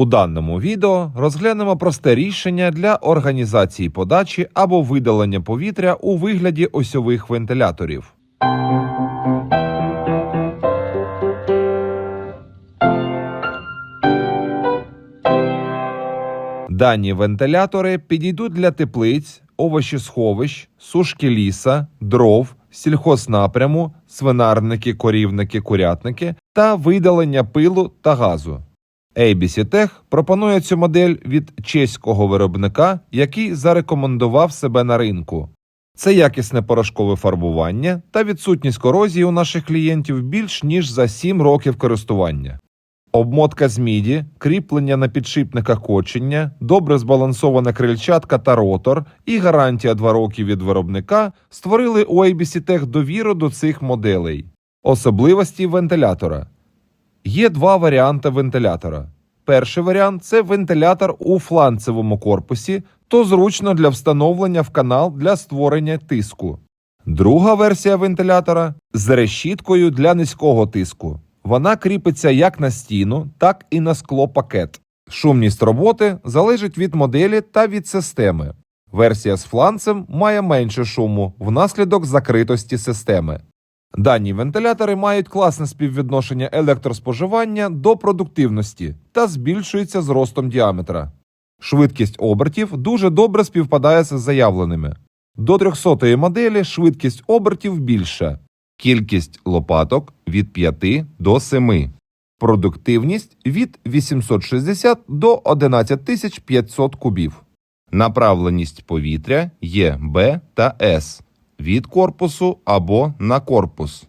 У даному відео розглянемо просте рішення для організації подачі або видалення повітря у вигляді осьових вентиляторів. Дані вентилятори підійдуть для теплиць, овочесховищ, сушки ліса, дров, сільхознапряму, свинарники, корівники, курятники та видалення пилу та газу. ABC Tech пропонує цю модель від чеського виробника, який зарекомендував себе на ринку. Це якісне порошкове фарбування та відсутність корозії у наших клієнтів більш ніж за 7 років користування. Обмотка з міді, кріплення на підшипниках кочення, добре збалансована крильчатка та ротор і гарантія 2 роки від виробника створили у ABC Tech довіру до цих моделей. Особливості вентилятора. Є два варіанти вентилятора. Перший варіант це вентилятор у фланцевому корпусі, то зручно для встановлення в канал для створення тиску. Друга версія вентилятора з решіткою для низького тиску. Вона кріпиться як на стіну, так і на склопакет. Шумність роботи залежить від моделі та від системи. Версія з фланцем має менше шуму внаслідок закритості системи. Дані вентилятори мають класне співвідношення електроспоживання до продуктивності та збільшуються з ростом діаметра. Швидкість обертів дуже добре співпадає з заявленими. До 300-ї моделі швидкість обертів більша, кількість лопаток від 5 до 7, продуктивність від 860 до 11500 кубів, направленість повітря є Б та С від корпусу або на корпус.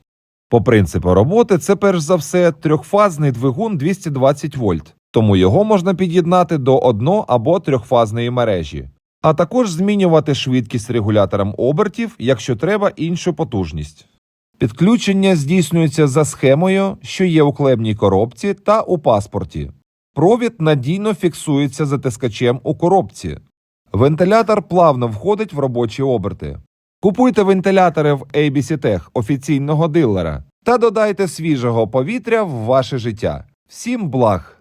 По принципу роботи це перш за все трьохфазний двигун 220 вольт, тому його можна під'єднати до одно- або трьохфазної мережі, а також змінювати швидкість регулятором обертів, якщо треба іншу потужність. Підключення здійснюється за схемою, що є у клемній коробці та у паспорті. Провід надійно фіксується затискачем у коробці. Вентилятор плавно входить в робочі оберти. Купуйте вентилятори в ABC Tech офіційного дилера та додайте свіжого повітря в ваше життя. Всім благ!